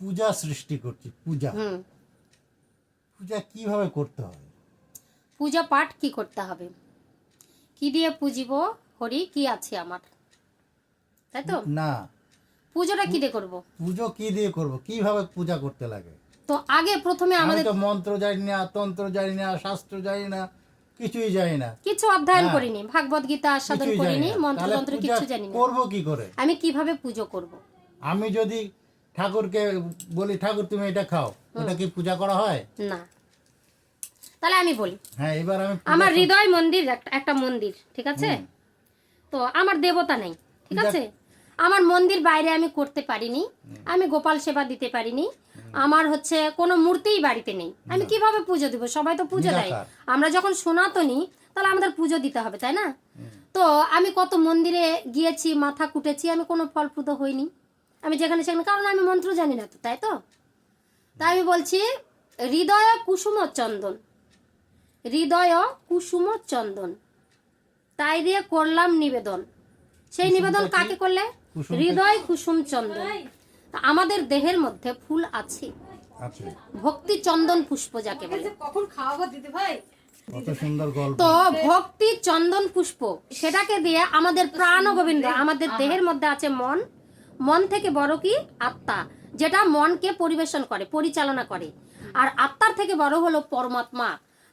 পূজা সৃষ্টি করছি পূজা। পূজা কীভাবে করতে হবে পূজা পাঠ কি করতে হবে? কি দিয়ে পুজিব? হরি কি আছে আমার? তাই তো? না। পুজোটা কি দিয়ে করব? পুজো কি দিয়ে করব? কীভাবে পূজা করতে লাগে? তো আগে প্রথমে আমাদের তো মন্ত্র জানি না তন্ত্র জানি না শাস্ত্র জানি না কিছুই জানি না। কিছু অধ্যয়ন। করিনি ভাগবত গীতা আস্বাদন করিনি মন্ত্র তন্ত্র কিছু জানি না। করব কি করে? আমি কীভাবে পুজো করব? আমি যদি ঠাকুরকে বলি ঠাকুর তুমি এটা খাও। ওটা কি পূজা করা হয়? না। তাহলে আমি বলি। হ্যাঁ এবার আমি আমার হৃদয় মন্দির একটা- মন্দির ঠিক আছে? তো আমার দেবতা নেই ঠিক আছে? আমার মন্দির বাইরে আমি করতে পারিনি আমি গোপাল সেবা দিতে পারিনি আমার হচ্ছে কোনো মূর্তিই বাড়িতে নেই। আমি কীভাবে পুজো দিব? সবাই তো পুজো দেয়। আমরা যখন সনাতনী তাহলে আমাদের পুজো দিতে হবে তাই না? তো আমি কত মন্দিরে গিয়েছি মাথা কুটেছি আমি কোনো ফলপ্রদ হইনি। আমি যেখানে সেখানে কারণ আমি মন্ত্র জানি না তো তাই তো? তাই আমি বলছি হৃদয় কুসুম চন্দন হৃদয় কুসুম চন্দন তাই দিয়ে করলাম নিবেদন। সেই নিবেদন কাকে করলে? হৃদয় কুসুম চন্দন। আমাদের দেহের মধ্যে ফুল আছে। আছে। ভক্তি চন্দন পুষ্প যাকে বলে। কখন খাওয়াবো দিদি ভাই? কত সুন্দর গল্প। তো ভক্তি চন্দন পুষ্প সেটাকে দিয়ে আমাদের প্রাণ গোবিন্দ আমাদের দেহের মধ্যে আছে মন মন থেকে বড় কি? আত্মা, যেটা মনকে পরিবেশন করে, পরিচালনা করে। আর আত্মার থেকে বড় হলো পরমাত্মা।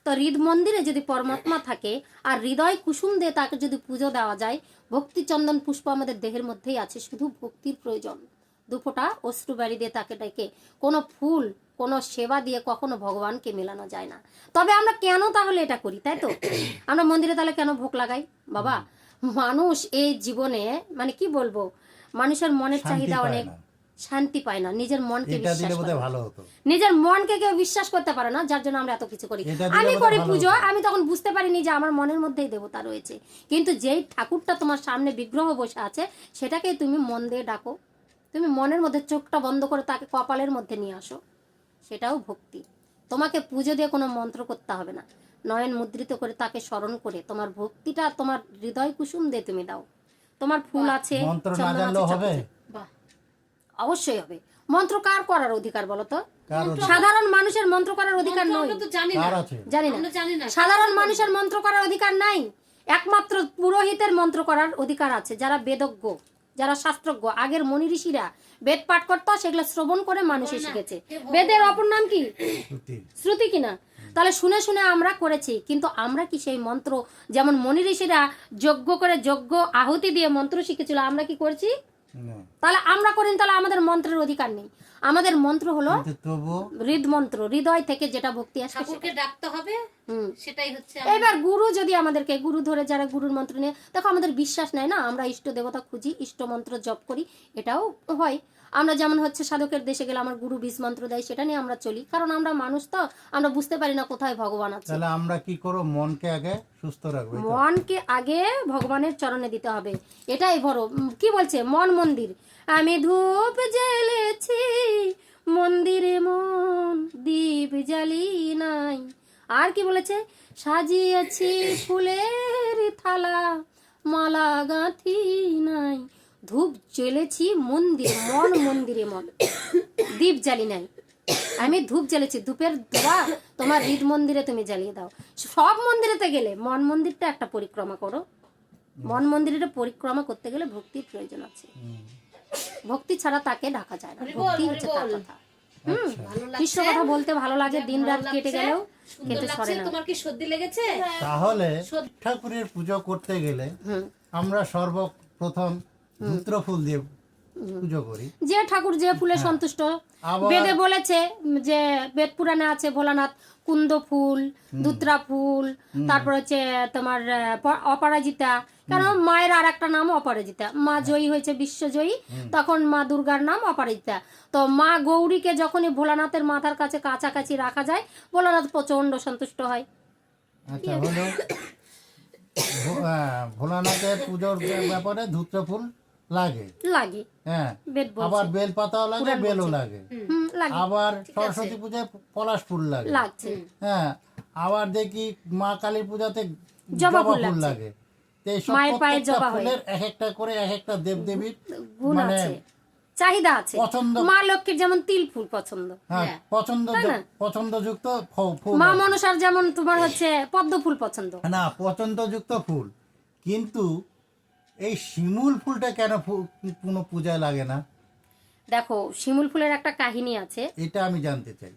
তো হৃদ মন্দিরে যদি পরমাত্মা থাকে, আর হৃদয় কুসুম দিয়ে তাকে যদি পুজো দেওয়া যায়, ভক্তি চন্দন পুষ্প আমাদের দেহের মধ্যেই আছে, শুধু ভক্তির প্রয়োজন। দুফোটা অশ্রু বাড়ি দিয়ে তাকে ডেকে, কোনো ফুল, কোনো সেবা দিয়ে কখনো ভগবানকে মেলানো যায় না। তবে আমরা কেন তাহলে এটা করি, তাই তো? আমরা মন্দিরে তাহলে কেন ভোগ লাগাই? বাবা, মানুষ এই জীবনে মানে কি বলব মানুষের মনের চাহিদা অনেক। শান্তি পায় না নিজের মনকে বিশ্বাস করে। ভালো হতো। নিজের মনকে কেউ বিশ্বাস করতে পারে না যার জন্য আমরা এত কিছু করি। আমি করি পুজো আমি তখন বুঝতে পারিনি যে আমার মনের মধ্যেই দেবতা রয়েছে। কিন্তু যেই ঠাকুরটা তোমার সামনে বিগ্রহ বসে আছে সেটাকেই তুমি মন দিয়ে ডাকো। তুমি মনের মধ্যে চোখটা বন্ধ করে তাকে কপালের মধ্যে নিয়ে আসো। সেটাও ভক্তি। তোমাকে পুজো দিয়ে কোনো মন্ত্র করতে হবে না। নয়ন মুদ্রিত করে তাকে স্মরণ করে তোমার ভক্তিটা তোমার হৃদয় কুসুম দিয়ে তুমি দাও। তোমার ফুল আছে মন্ত্র না জানলেও হবে? অবশ্যই হবে। মন্ত্র কার করার অধিকার বলো তো? সাধারণ মানুষের মন্ত্র করার অধিকার নয়। জানি না। কার আছে? জানি না। আমরা জানি না। সাধারণ মানুষের মন্ত্র করার অধিকার নাই। একমাত্র পুরোহিতের মন্ত্র করার অধিকার আছে যারা বেদজ্ঞ যারা শাস্ত্রজ্ঞ। আগের মনি ঋষিরা বেদ পাঠ করতো সেগুলো শ্রবণ করে মানুষে শিখেছে। বেদের অপর নাম কি? শ্রুতি। কিনা তাহলে শুনে শুনে আমরা করেছি কিন্তু আমরা কি সেই মন্ত্র? যেমন মনি ঋষিরা যজ্ঞ করে যজ্ঞ আহুতি দিয়ে মন্ত্র শিখেছিল আমরা কি করছি? তাহলে আমরা করিনি তাহলে আমাদের মন্ত্রের অধিকার নেই। আমাদের মন্ত্র হলো হৃদ মন্ত্র হৃদয় থেকে যেটা ভক্তি আসে ঠাকুরকে ডাকতে হবে সেটাই হচ্ছে এবার গুরু যদি আমাদেরকে গুরু ধরে যারা গুরুর মন্ত্র নিয়ে দেখো আমাদের বিশ্বাস নেয় না আমরা ইষ্ট দেবতা খুঁজি ইষ্ট মন্ত্র জপ করি এটাও হয়। আমরা যেমন হচ্ছে সাধকের দেশে গেলে আমার গুরু বীজ মন্ত্র দেয় সেটা নিয়ে আমরা চলি। কারণ আমরা মানুষ তো আমরা বুঝতে পারি না কোথায় ভগবান আছে। তাহলে আমরা কি করব? মনকে আগে সুস্থ রাখব মনকে আগে ভগবানের চরণে দিতে হবে। এটাই বড়। কি বলছে? মন মন্দির। আমি ধূপ জ্বেলেছি মন্দিরে মন দীপ জ্বালি নাই। আর কি বলেছে? সাজিয়েছি ফুলের থালা মালা গাঁথি নাই। ধূপ জ্বেলেছি মন্দির মন মন্দিরে মন। দীপ জ্বালি নাই। আমি ধূপ জ্বেলেছি ধূপের ধোয়া তোমার হৃদ মন্দিরে তুমি জ্বালিয়ে দাও। সব মন্দিরেতে গেলে মন মন্দিরটা একটা পরিক্রমা করো। মন মন্দিরের পরিক্রমা করতে গেলে ভক্তির প্রয়োজন আছে। ভক্তি ছাড়া তাকে ঢাকা যায় না। ভক্তি হচ্ছে তার কথা। হুম ভালো কৃষ্ণ কথা বলতে ভালো লাগে দিন রাত কেটে গেলেও কেটে সরে না। তোমার কি সর্দি লেগেছে? তাহলে ঠাকুরের পুজো করতে গেলে হুম। আমরা সর্বপ্রথম ধূত্র ফুল দিয়ে পুজো করি। যে ঠাকুর যে ফুলে সন্তুষ্ট বেদে বলেছে যে বেদ পুরাণে আছে ভোলানাথ কুন্দ ফুল দুত্রা ফুল তারপর হচ্ছে তোমার অপরাজিতা। কারণ মায়ের আর একটা নাম অপরাজিতা। মা জয়ী হয়েছে বিশ্বজয়ী তখন মা দুর্গার নাম অপরাজিতা। তো মা গৌরীকে যখনই ভোলানাথের মাথার কাছে কাছাকাছি রাখা যায় ভোলানাথ প্রচণ্ড সন্তুষ্ট হয়। আচ্ছা ভোলানাথের পুজোর ব্যাপারে ধূত্র ফুল লাগে। লাগে। হ্যাঁ আবার বেল পাতাও লাগে বেলও লাগে। আবার সরস্বতী পূজায় পলাশ ফুল লাগে। হ্যাঁ আবার দেখি মা কালী পূজাতে জবা ফুল লাগে। মায়ের পায়ে জবা ফুলের এক একটা করে এক একটা দেব দেবীর গুণ মানে আছে। চাহিদা আছে। পছন্দ। মা লক্ষ্মীর যেমন তিল ফুল পছন্দ। হ্যাঁ হ্যাঁ। পছন্দ পছন্দযুক্ত ফুল মা মনসার যেমন তোমার হচ্ছে পদ্ম ফুল পছন্দ। না পছন্দযুক্ত ফুল। কিন্তু এই শিমুল ফুলটা কেন কোনো পূজায় লাগে না? দেখো শিমুল ফুলের একটা কাহিনী আছে। এটা আমি জানতে চাই।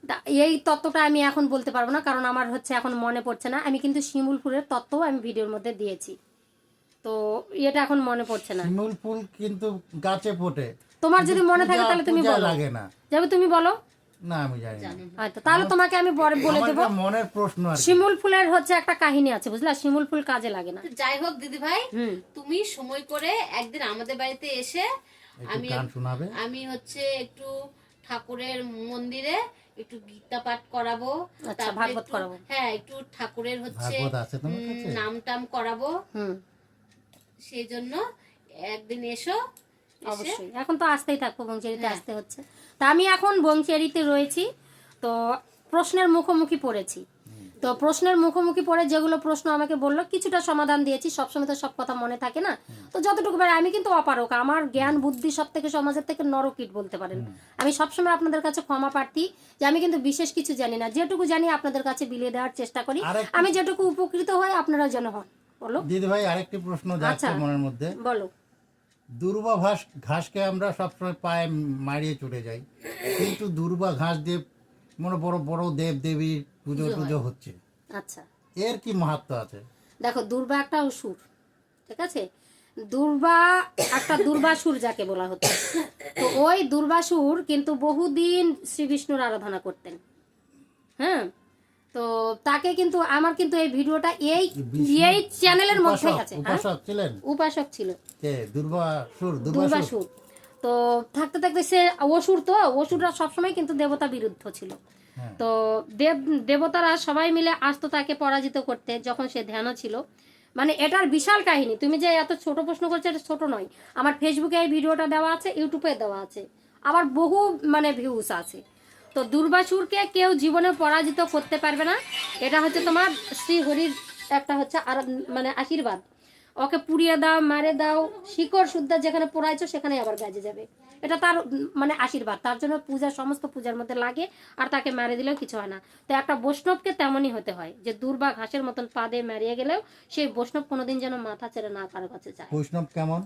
এই তত্ত্বটা আমি এখন বলতে পারব না কারণ আমার হচ্ছে এখন মনে পড়ছে না। আমি কিন্তু শিমুল ফুলের তত্ত্বও আমি ভিডিওর মধ্যে দিয়েছি। তো এটা এখন মনে পড়ছে না। শিমুল ফুল কিন্তু গাছে ফোটে। তোমার যদি মনে থাকে তাহলে তুমি বলো। লাগে না। যাবে তুমি বলো। না আমি জানি হয়তো তাহলে তোমাকে আমি বলে দেবো। মনের প্রশ্ন আর শিমুল ফুলের হচ্ছে একটা কাহিনী আছে বুঝলা? শিমুল ফুল কাজে লাগে না। যাই হোক দিদি ভাই তুমি সময় করে একদিন আমাদের বাড়িতে এসে আমি গান শোনাবে। আমি হচ্ছে একটু ঠাকুরের মন্দিরে একটু গীতা পাঠ করাবো আচ্ছা, ভাগবত করাবো। হ্যাঁ একটু ঠাকুরের হচ্ছে ভাগবত আছে তোমার উম, কাছে? নাম টাম করাবো। হুম। সেই জন্য একদিন এসো অবশ্যই। এখন তো আসতেই থাকব বংশিয়ারিতে হ্যাঁ। আসতে হচ্ছে। তা আমি এখন বংশিয়ারিতে রয়েছি তো প্রশ্নের মুখোমুখি পড়েছি। তো প্রশ্নের মুখোমুখি পড়ে যেগুলো প্রশ্ন আমাকে বলল কিছুটা সমাধান দিয়েছি সবসময় তো সব কথা মনে থাকে না। তো যতটুকু পারে আমি কিন্তু অপারক আমার জ্ঞান বুদ্ধি সব থেকে সমাজের থেকে নরকিট বলতে পারেন। আমি সবসময় আপনাদের কাছে ক্ষমা প্রার্থী যে আমি কিন্তু বিশেষ কিছু জানি না যেটুকু জানি আপনাদের কাছে বিলিয়ে দেওয়ার চেষ্টা করি। আমি যেটুকু উপকৃত হই আপনারা যেন হন। বলো। দিদি ভাই আরেকটি প্রশ্ন যাচ্ছে আচ্ছা। মনের মধ্যে। বলো। দুর্বা ঘাস ঘাসকে আমরা সবসময় পায়ে মারিয়ে চলে যাই। কিন্তু দুর্বা ঘাস দিয়ে মনে বড় বড় দেব দেবীর পুজো টুজো হচ্ছে। আচ্ছা। এর কি মাহাত্ম আছে? দেখো দুর্বা একটা অসুর ঠিক আছে? দুর্বা একটা দুর্বাসুর যাকে বলা হতো তো ওই দুর্বাসুর কিন্তু বহুদিন শ্রীবিষ্ণুর আরাধনা করতেন। হ্যাঁ? তো তাকে কিন্তু আমার কিন্তু এই ভিডিওটা এই এই চ্যানেলের মধ্যেই আছে হ্যাঁ? উপাসক ছিলেন? উপাসক ছিল। কে? দুর্বাসুর দুর্বাসুর তো থাকতে থাকতে সে অসুর তো অসুররা সবসময় কিন্তু দেবতা বিরুদ্ধ ছিল। হ্যাঁ। তো দেব দেবতারা সবাই মিলে আসতো তাকে পরাজিত করতে যখন সে ধ্যানও ছিল। মানে এটার বিশাল কাহিনী। তুমি যে এত ছোট প্রশ্ন করছ এটা ছোট নয়। আমার ফেসবুকে এই ভিডিওটা দেওয়া আছে ইউটিউবে দেওয়া আছে। আবার বহু মানে ভিউস আছে। তো দুর্বাসুরকে কেউ জীবনে পরাজিত করতে পারবে না। এটা হচ্ছে তোমার শ্রী হরির একটা হচ্ছে আর মানে আশীর্বাদ। ওকে পুড়িয়ে দাও মারে দাও শিকড় শুদ্ধ যেখানে পোড়াইছো সেখানে আবার গাজে যাবে। এটা তার মানে আশীর্বাদ। তার জন্য পূজা সমস্ত পূজার মধ্যে লাগে আর তাকে মেরে দিলেও কিছু হয় না। তো একটা বৈষ্ণবকে তেমনই হতে হয় যে দুর্বা ঘাসের মতন পা দিয়ে মারিয়ে গেলেও সেই বৈষ্ণব কোনোদিন যেন মাথা ছেড়ে না কারও কাছে যায়। বৈষ্ণব কেমন?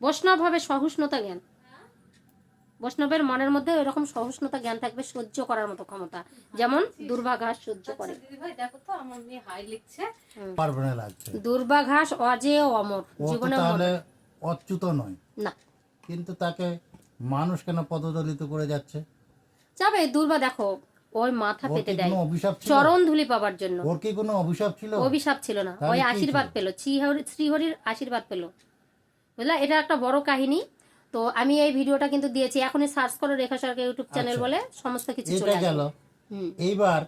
বৈষ্ণব হবে সহিষ্ণুতা জ্ঞান। বৈষ্ণবের মনের মধ্যে এরকম সহিষ্ণুতা জ্ঞান থাকবে সহ্য করার মতো ক্ষমতা। যেমন দুর্বা ঘাস সহ্য করে। দিদি ভাই দেখো তো আমার মেয়ে হাই লিখছে। পার্বণে লাগছে। দুর্বা ঘাস অজেয় অমর জীবনে অচ্যুত নয়। না। কিন্তু তাকে মানুষ কেন পদদলিত করে যাচ্ছে? যাবে দুর্বা দেখো ওই মাথা পেতে দেয়। চরণ ধুলি পাবার জন্য। ওর কি কোনো অভিশাপ ছিল? অভিশাপ ছিল না। ওই আশীর্বাদ? পেল। শ্রীহরি শ্রীহরির আশীর্বাদ পেল। বুঝলা? এটা একটা বড় কাহিনী। তো আমি এই ভিডিওটা কিন্তু দিয়েছি। এখনই সার্চ করো রেখা সরকার ইউটিউব চ্যানেল। বলে সমস্ত কিছু এটা চলে গেল। আসবে হুম। এইবার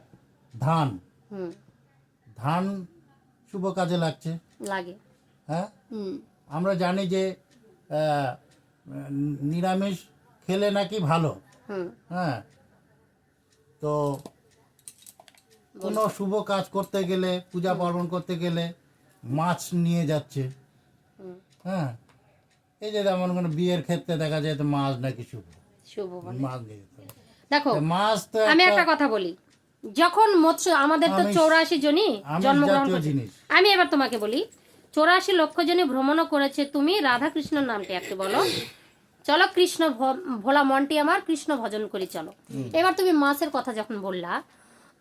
ধান। হুম। ধান শুভ কাজে লাগছে। লাগে। হ্যাঁ? হুম। আমরা জানি যে আহ, নিরামিষ খেলে নাকি ভালো। হুম। হ্যাঁ? তো কোনো শুভ কাজ করতে গেলে পূজা পার্বণ করতে গেলে মাছ নিয়ে যাচ্ছে। হ্যাঁ? এই যে যেমন কোনো বিয়ের ক্ষেত্রে দেখা যায় তো মাছ নাকি শুভ? শুভ মাছ নিয়ে দেখো মাছ তো আমি একটা কথা বলি। যখন মৎস্য আমাদের তো চৌরাশি জনই জন্মগ্রহণ করেছে। আমি এবার তোমাকে বলি চৌরাশি লক্ষ জনই ভ্রমণও করেছে। তুমি রাধা কৃষ্ণর নামটি একটু বলো। চলো কৃষ্ণ ভোলা মনটি আমার কৃষ্ণ ভজন করি চলো। এবার তুমি মাছের কথা যখন বললা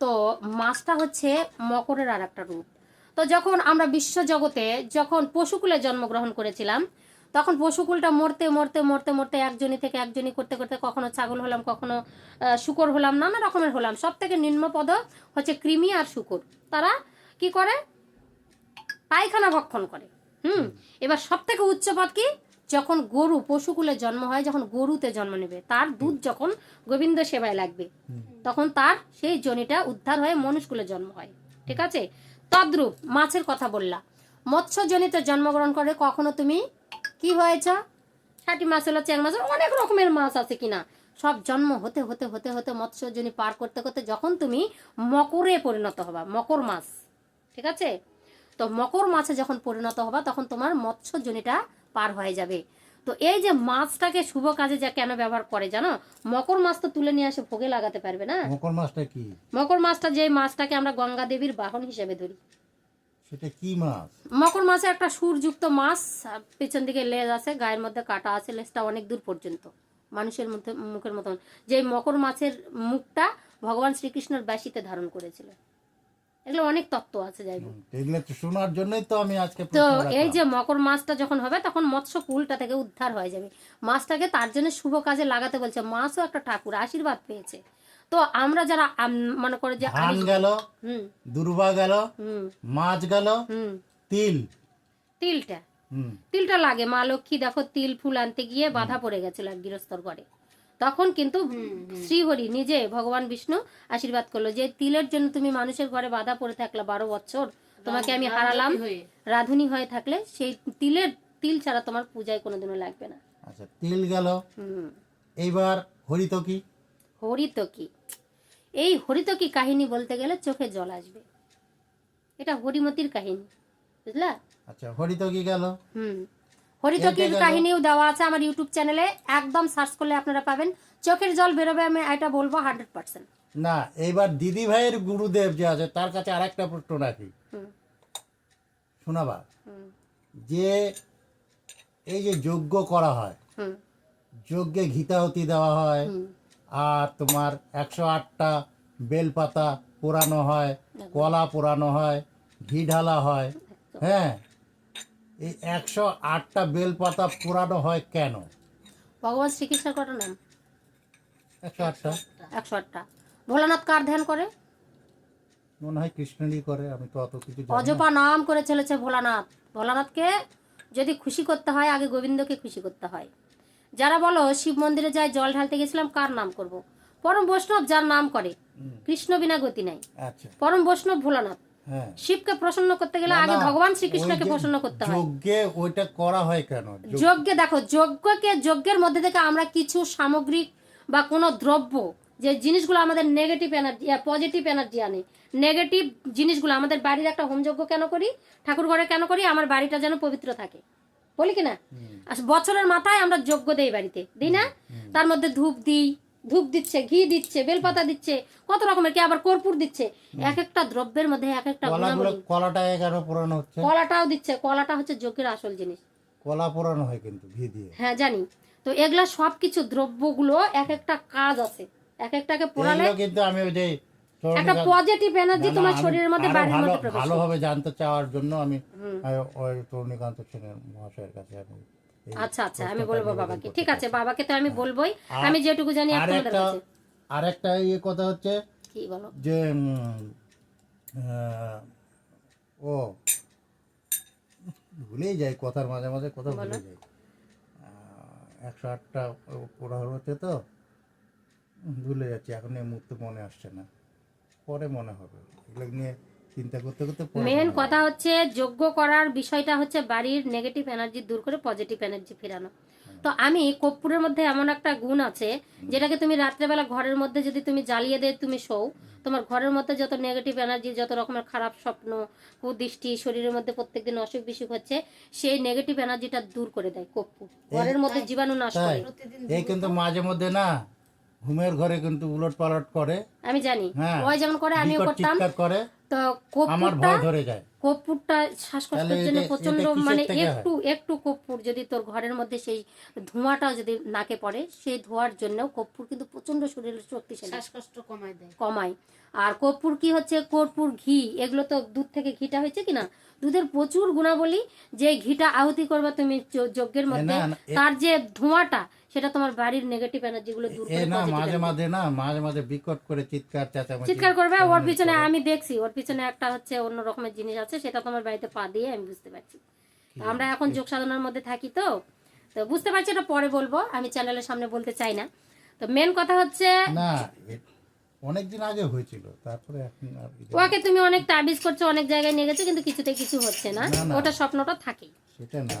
তো মাছটা হচ্ছে মকরের আর একটা রূপ। তো যখন আমরা বিশ্ব জগতে যখন পশুকুলে জন্মগ্রহণ করেছিলাম তখন পশুকুলটা মরতে মরতে মরতে মরতে একজনই থেকে একজনই করতে করতে কখনো ছাগল হলাম কখনো শুকর হলাম নানা রকমের হলাম। সব থেকে নিম্নপদ হচ্ছে কৃমি আর শুকর। তারা কি করে? পায়খানা ভক্ষণ করে। হুম? এবার সব থেকে উচ্চ পদ কি? যখন গরু পশুকুলে জন্ম হয় যখন গরুতে জন্ম নেবে তার দুধ যখন গোবিন্দ সেবায় লাগবে তখন তার সেই জনিটা উদ্ধার হয়ে মনুষ্কুলে জন্ম হয়। ঠিক আছে? তদ্রূপ মাছের কথা বললা। মৎস্যজনিত জন্মগ্রহণ করে কখনো তুমি কি হয়েছ? ষাটি মাছ হলো চ্যাং মাছ অনেক রকমের মাছ আছে কিনা? সব জন্ম হতে হতে হতে হতে মৎস্যজনী পার করতে করতে যখন তুমি মকরে পরিণত হবা মকর মাছ ঠিক আছে? তো মকর মাছে যখন পরিণত হবা তখন তোমার মৎস্যজনীটা পার হয়ে যাবে। তো এই যে মাছটাকে শুভ কাজে যা কেন ব্যবহার করে জানো? মকর মাছ তো তুলে নিয়ে আসে ভোগে লাগাতে পারবে না? মকর মাছটা কি? মকর মাছটা যে মাছটাকে আমরা গঙ্গা দেবীর বাহন হিসেবে ধরি। সেটা কি মাছ? মকর মাছে একটা সুরযুক্ত মাছ পেছন দিকে লেজ আছে গায়ের মধ্যে কাটা আছে লেজটা অনেক দূর পর্যন্ত। মানুষের মধ্যে মুখের মতন। যে মকর মাছের মুখটা ভগবান শ্রীকৃষ্ণের বাসিতে ধারণ করেছিল। এগুলো অনেক তত্ত্ব আছে যাই এগুলো তো শোনার জন্যই তো আমি আজকে তো এই যে মকর মাছটা যখন হবে তখন মৎস্য কুলটা থেকে উদ্ধার হয়ে যাবে। মাছটাকে তার জন্য শুভ কাজে লাগাতে বলছে মাছও একটা ঠাকুর আশীর্বাদ পেয়েছে। তো আমরা যারা মনে করে যে ধান গেল দুর্বা গেল মাছ গেল তিল। তিলটা। তিলটা লাগে। মা লক্ষ্মী দেখো তিল ফুল আনতে গিয়ে বাধা পড়ে গেছিল এক গৃহস্থর ঘরে। তখন কিন্তু শ্রীহরি নিজে ভগবান বিষ্ণু আশীর্বাদ করল যে তিলের জন্য তুমি মানুষের ঘরে বাধা পড়ে থাকলে বারো বছর। তোমাকে আমি হারালাম। রাধুনি হয়ে থাকলে সেই তিলের তিল ছাড়া তোমার পূজায় কোনোদিনও লাগবে না। আচ্ছা তিল গেল। হুম। এইবার হরিতকি হরিতকি এই হরিতকি কাহিনী বলতে গেলে চোখে জল আসবে। এটা হরিমতির কাহিনী বুঝলা? আচ্ছা হরিতকি গেল। হুম। হরিতকির। কাহিনীও দেওয়া আছে আমার ইউটিউব চ্যানেলে একদম সার্চ করলে আপনারা পাবেন। চোখের জল বেরোবে আমি এটা বলব হান্ড্রেড পার্সেন্ট না এইবার দিদি ভাইয়ের গুরুদেব যে আছে তার কাছে আরেকটা প্রশ্ন রাখি। শোনাবা? হুম। যে এই যে যজ্ঞ করা হয় হুম। যজ্ঞে ঘিতাহতি দেওয়া হয় আর তোমার একশো আটটা বেলপাতা পোড়ানো হয় কলা পোড়ানো হয় ঘি ঢালা হয় হ্যাঁ? এই একশো আটটা বেলপাতা পোড়ানো হয় কেন? ভগবান শ্রীকৃষ্ণের কটা নাম? একশো আটটা। একশো আটটা। ভোলানাথ কার ধ্যান করে? মনে হয় কৃষ্ণেরই করে আমি তো অত কিছু অজপা নাম করে চলেছে ভোলানাথ। ভোলানাথকে যদি খুশি করতে হয় আগে গোবিন্দকে খুশি করতে হয়। যারা বলো শিব মন্দিরে যায় জল ঢালতে গেছিলাম কার নাম করব। পরম বৈষ্ণব যার নাম করে কৃষ্ণ বিনা গতি নাই। আচ্ছা। পরম বৈষ্ণব ভোলানাথ। হ্যাঁ। শিবকে প্রসন্ন করতে গেলে আগে ভগবান শ্রীকৃষ্ণকে প্রসন্ন করতে হয়। যজ্ঞে ওইটা করা হয় কেন? যজ্ঞে দেখো যজ্ঞকে যজ্ঞের মধ্যে থেকে আমরা কিছু সামগ্রিক বা কোনো দ্রব্য যে জিনিসগুলো আমাদের নেগেটিভ এনার্জি পজিটিভ এনার্জি আনে নেগেটিভ জিনিসগুলো আমাদের বাড়ির একটা হোমযজ্ঞ কেন করি? ঠাকুর ঘরে কেন করি? আমার বাড়িটা যেন পবিত্র থাকে। বলি কি না? বছরের মাথায় আমরা যজ্ঞ দেই বাড়িতে দিই না? তার মধ্যে ধূপ দিই ধূপ দিচ্ছে ঘি দিচ্ছে বেলপাতা দিচ্ছে কত রকমের কি আবার কর্পূর দিচ্ছে এক একটা দ্রব্যের মধ্যে এক একটা কলাটাকে হচ্ছে। কলাটাও দিচ্ছে কলাটা হচ্ছে যজ্ঞের আসল জিনিস। কলা পোড়ানো হয় কিন্তু ঘি দিয়ে। হ্যাঁ জানি। তো এগুলা সবকিছু দ্রব্যগুলো এক একটা কাজ আছে এক একটাকে পোড়ালে কিন্তু আমি ওই যে একটা পজিটিভ এনার্জি তোমার শরীরের মধ্যে বাড়ির মধ্যে প্রবেশ ভালোভাবে জানতে চাওয়ার জন্য আমি ওই তরুণীকান্ত সেনের মহাশয়ের কাছে আমি আচ্ছা আচ্ছা আমি বলব বাবাকে। ঠিক আছে বাবাকে তো আমি বলবোই। আমি যেটুকু জানি আর আপনাদের কাছে আর ইয়ে কথা হচ্ছে কি বলো? যে ও ভুলেই যাই কথার মাঝে মাঝে কথা ভুলে যাই। একশো আটটা পড়া হচ্ছে তো ভুলে যাচ্ছি এখন এই মুহূর্তে মনে আসছে না। পরে মনে হবে। এগুলো নিয়ে চিন্তা করতে করতে মেন কথা হচ্ছে যোগ্য করার বিষয়টা হচ্ছে বাড়ির নেগেটিভ এনার্জি দূর করে পজিটিভ এনার্জি ফেরানো। তো আমি কর্পূরের মধ্যে এমন একটা গুণ আছে যেটাকে তুমি রাত্রেবেলা ঘরের মধ্যে যদি তুমি জ্বালিয়ে দিয়ে তুমি শোও তোমার ঘরের মধ্যে যত নেগেটিভ এনার্জি যত রকমের খারাপ স্বপ্ন কুদৃষ্টি শরীরের মধ্যে প্রত্যেকদিন অসুখ বিসুখ হচ্ছে সেই নেগেটিভ এনার্জিটা দূর করে দেয় কর্পূর। ঘরের মধ্যে জীবাণু নাশ করে। এই কিন্তু মাঝে মধ্যে না ঘুমের ঘরে কিন্তু উলট পালট করে। আমি জানি। হ্যাঁ। ওই যেমন করে আমিও করতাম। করে। তো আমার ভয় ধরে যায়। কর্পূরটা শ্বাসকষ্টের জন্য প্রচণ্ড মানে একটু একটু কর্পূর যদি তোর ঘরের মধ্যে সেই ধোঁয়াটাও যদি নাকে পড়ে সেই ধোঁয়ার জন্য কর্পূর কিন্তু প্রচণ্ড শরীরের শক্তিশালী। শ্বাসকষ্ট কমায় দেয়। কমায়। আর কর্পূর কি হচ্ছে? কর্পূর ঘি। এগুলো তো দুধ থেকে ঘিটা হয়েছে কিনা? দুধের প্রচুর গুণাবলী। যে ঘিটা আহুতি করবে তুমি যজ্ঞের মধ্যে তার যে ধোঁয়াটা সেটা তোমার বাড়ির নেগেটিভ এনার্জি গুলো দূর করে না মাঝে মাঝে না মাঝে মাঝে বিকট করে চিৎকার চেঁচামেচি। চিৎকার করবে ওর পিছনে আমি দেখছি ওর পিছনে একটা হচ্ছে অন্য রকমের জিনিস আছে সেটা তোমার বাড়িতে পা দিয়ে আমি বুঝতে পারছি। তো আমরা এখন যোগ সাধনার মধ্যে থাকি তো তো বুঝতে পারছি এটা পরে বলব আমি চ্যানেলের সামনে বলতে চাই না। তো মেন কথা হচ্ছে না অনেক দিন আগে হয়েছিল তারপরে এখন। ওকে তুমি অনেক তাবিজ করছ অনেক জায়গায় নিয়ে গেছো কিন্তু কিছুতে কিছু হচ্ছে না। ওটা স্বপ্নটা থাকেই। সেটা না।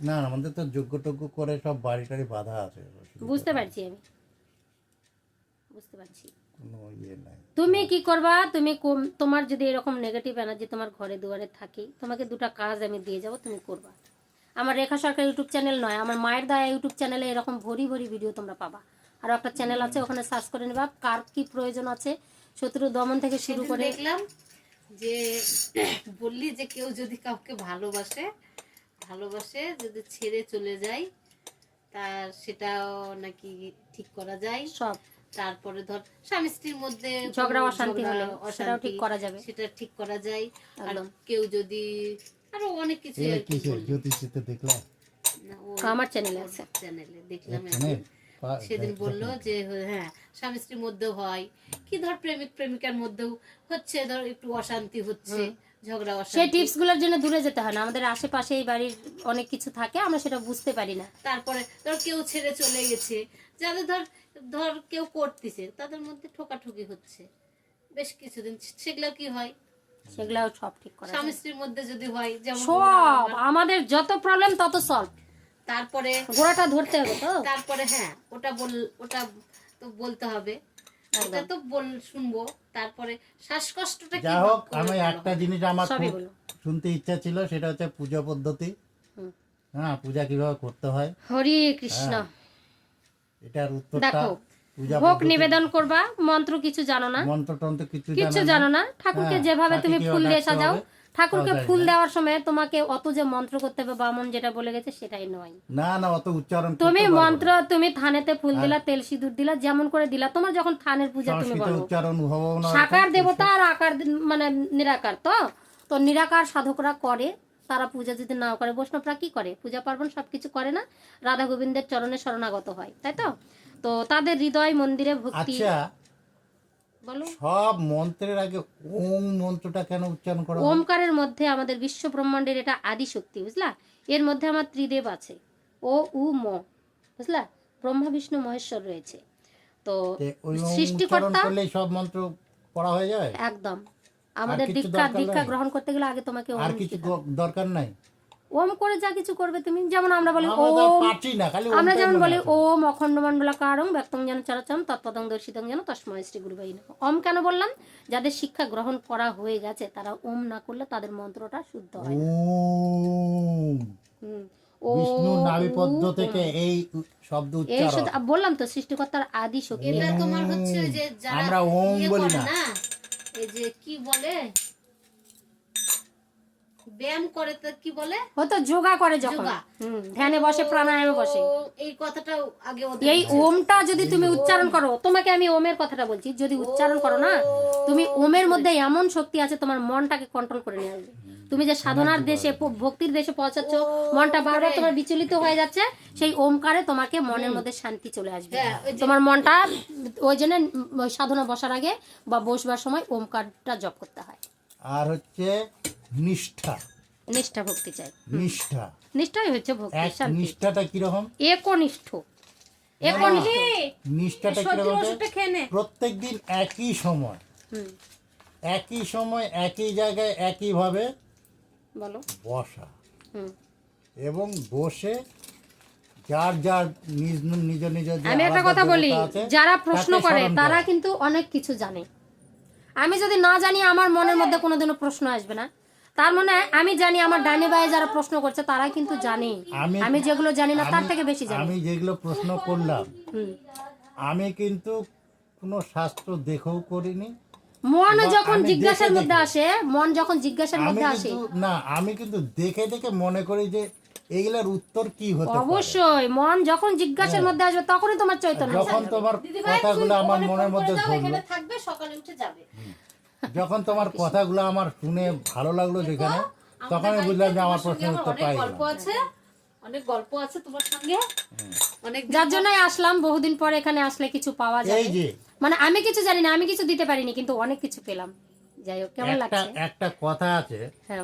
না আমাদের তো যোগ্য টোগ্য করে সব বাড়ি টাড়ি বাধা আছে। বুঝতে পারছি আমি। বুঝতে পারছি। কোনো ইয়ে তুমি কি করবা? তুমি কম- তোমার যদি এরকম নেগেটিভ এনার্জি তোমার ঘরে দুয়ারে থাকে তোমাকে দুটো কাজ আমি দিয়ে যাব তুমি করবা। আমার রেখা সরকার ইউটিউব চ্যানেল নয় আমার মায়ের দয়া ইউটিউব চ্যানেলে এরকম ভরি ভরি ভিডিও তোমরা পাবা। আর একটা চ্যানেল আছে ওখানে সার্চ করে নেবা কার কি প্রয়োজন আছে শত্রু দমন থেকে শুরু করে দেখলাম যে বললি যে কেউ যদি কাউকে ভালোবাসে ভালোবাসে যদি ছেড়ে চলে যায় তার সেটাও নাকি ঠিক করা যায়। সব। তারপরে ধর স্বামী স্ত্রীর মধ্যে ঝগড়া অশান্তি হলে সেটাও ঠিক করা যাবে। সেটা ঠিক করা যায়। আর কেউ যদি আরও অনেক কিছু এটা আর কি কিসের বলল। জ্যোতিষীতে দেখলাম। আমার চ্যানেলে আছে। চ্যানেলে দেখলাম সেদিন বলল যে হ্যাঁ স্বামী স্ত্রীর মধ্যেও হয়। কি ধর প্রেমিক প্রেমিকার মধ্যেও হচ্ছে ধর একটু অশান্তি হচ্ছে। ঝগড়া সেই অশান্তি। টিপসগুলোর জন্য দূরে যেতে হয় না। আমাদের আশেপাশে এই বাড়ির অনেক কিছু থাকে আমরা সেটা বুঝতে পারি না। তারপরে ধর কেউ ছেড়ে চলে গেছে যাদের ধর ধর কেউ করতেছে তাদের মধ্যে ঠোকাঠুকি হচ্ছে। বেশ কিছুদিন সেগুলো কি হয়? সেগুলাও সব ঠিক করা স্বামী স্ত্রীর মধ্যে যদি হয় যেমন সব আমাদের যত প্রবলেম তত সলভ তারপরে গোড়াটা ধরতে হবে তো? তারপরে হ্যাঁ ওটা বল ওটা তো বলতে হবে। ওটা তো বল শুনব। তারপরে শ্বাসকষ্টটা কি যা হোক আমি একটা জিনিস আমার খুব শুনতে ইচ্ছা ছিল সেটা হচ্ছে পূজা পদ্ধতি। হ্যাঁ পূজা কীভাবে করতে হয়? হরি কৃষ্ণ। এটার উত্তরটা ভোগ নিবেদন করবা মন্ত্র কিছু জানো না? মন্ত্র টন্ত্র কিছু কিছু জানো না? ঠাকুরকে হ্যাঁ, যেভাবে তুমি ফুল দিয়ে সাজাও? ঠাকুরকে ফুল দেওয়ার সময় তোমাকে অত যে মন্ত্র করতে হবে বামন যেটা বলে গেছে সেটাই নয়। না না অত উচ্চারণ তুমি মন্ত্র তুমি থানেতে ফুল দিলা তেল সিঁদুর দিলা যেমন করে দিলা তোমার যখন থানের পূজা তুমি বলো। উচ্চারণ হব না সাকার দেবতা আর আকার মানে নিরাকার তো? তো নিরাকার সাধকরা করে তারা পূজা যদি নাও করে বৈষ্ণবরা কি করে? পূজা পার্বণ সবকিছু করে না রাধা গোবিন্দের চরণে শরণাগত হয় তাই তো? তো তাদের হৃদয় মন্দিরে ভক্তি আচ্ছা সব মন্ত্রের আগে ওম মন্ত্রটা কেন উচ্চারণ করা ওমকারের মধ্যে আমাদের বিশ্ব ব্রহ্মাণ্ডের এটা আদি শক্তি বুঝলা? এর মধ্যে আমার ত্রিদেব আছে। ও উ ম বুঝলা? ব্রহ্মা বিষ্ণু মহেশ্বর রয়েছে। তো সৃষ্টিকর্তা সব মন্ত্র পড়া হয়ে যায়? একদম। আমাদের দীক্ষা দীক্ষা গ্রহণ করতে গেলে আগে তোমাকে আর কিছু দরকার নাই? ওম করে যা কিছু করবে তুমি। যেমন আমরা বলি আমরা ওম। পারছি না খালি আমরা যেমন মনে বলি ওম অখণ্ড মণ্ডলাকারং ব্যক্তং যেন চরচম তৎপদং দর্শিতং যেন তস্ময় শ্রী গুরুবাই নমঃ। ওম কেন বললাম? যাদের শিক্ষা গ্রহণ করা হয়ে গেছে তারা ওম না করলে তাদের মন্ত্রটা শুদ্ধ হয় বিষ্ণু ও, নাভিপদ্ম থেকে এই শব্দ উচ্চারণ। শুধু বললাম তো সৃষ্টিকর্তার আদি শক্তি। এটা তোমার হচ্ছে যে আমরা ওম ইয়ে বলি। না এই যে কি বলে? ব্যায়াম করে তো কি বলে? হয়তো যোগা করে যখন। ধ্যানে বসে প্রাণায়ামে বসে। এই কথাটাও আগে এই ওমটা যদি তুমি উচ্চারণ করো তোমাকে আমি ওমের কথাটা বলছি যদি উচ্চারণ করো না তুমি ওমের মধ্যে এমন শক্তি আছে তোমার মনটাকে কন্ট্রোল করে নিয়ে আসবে। তুমি যে সাধনার দেশে ভক্তির দেশে পৌঁছাচ্ছ মনটা বারবার তোমার বিচলিত হয়ে যাচ্ছে সেই ওমকারে তোমাকে মনের মধ্যে শান্তি চলে আসবে। হ্যাঁ, তোমার মনটা ওই জন্য সাধনা বসার আগে বা বসবার সময় ওমকারটা জপ করতে হয়। আর হচ্ছে নিষ্ঠা। নিষ্ঠা ভক্তি চাই। নিষ্ঠা। নিষ্ঠাই হচ্ছে ভক্তি এক শান্তি। নিষ্ঠাটা কীরকম? একনিষ্ঠ। একনিষ্ঠ। নিষ্ঠাটা কীরকম প্রত্যেক দিন একই সময়। একই সময় একই জায়গায় একইভাবে বলো। বসা। হুম। এবং বসে যার যার নিজ নিজ নিজ আমি একটা কথা বলি যারা প্রশ্ন করে তারা কিন্তু অনেক কিছু জানে। আমি যদি না জানি আমার মনের মধ্যে কোনোদিনও প্রশ্ন আসবে না। তার মানে আমি জানি আমার ডানে বায়ে যারা প্রশ্ন করছে তারা কিন্তু জানে। আমি- আমি যেগুলো জানি না তার থেকে বেশি জানি। আমি যেগুলো প্রশ্ন করলাম হুম। আমি কিন্তু কোনো শাস্ত্র দেখেও করিনি। মন যখন আমি জিজ্ঞাসার দেখে মধ্যে আসে মন যখন জিজ্ঞাসার আমি মধ্যে আসে। কিন্তু না আমি কিন্তু দেখে দেখে মনে করি যে এইগুলার উত্তর কি হতে পারে। অবশ্যই মন যখন জিজ্ঞাসার মধ্যে আসবে তখনই তোমার চৈতন্য যখন তোমার কথাগুলো আমার মনের মধ্যে ধরলো। এখানে থাকবে সকালে উঠে যাবে। যখন তোমার কথাগুলো আমার শুনে ভালো লাগল যেখানে তখন আমি বুঝলাম যে আমার প্রশ্নের উত্তর অনেক পাই গল্প আছে অনেক গল্প আছে তোমার সঙ্গে। অনেক যার জন্যই আসলাম বহুদিন পর এখানে আসলে কিছু পাওয়া যায়। এই যে। মানে আমি কিছু জানি না আমি কিছু দিতে পারিনি কিন্তু অনেক কিছু পেলাম। যাই হোক কেমন একটা লাগছে? একটা কথা আছে। হ্যাঁ।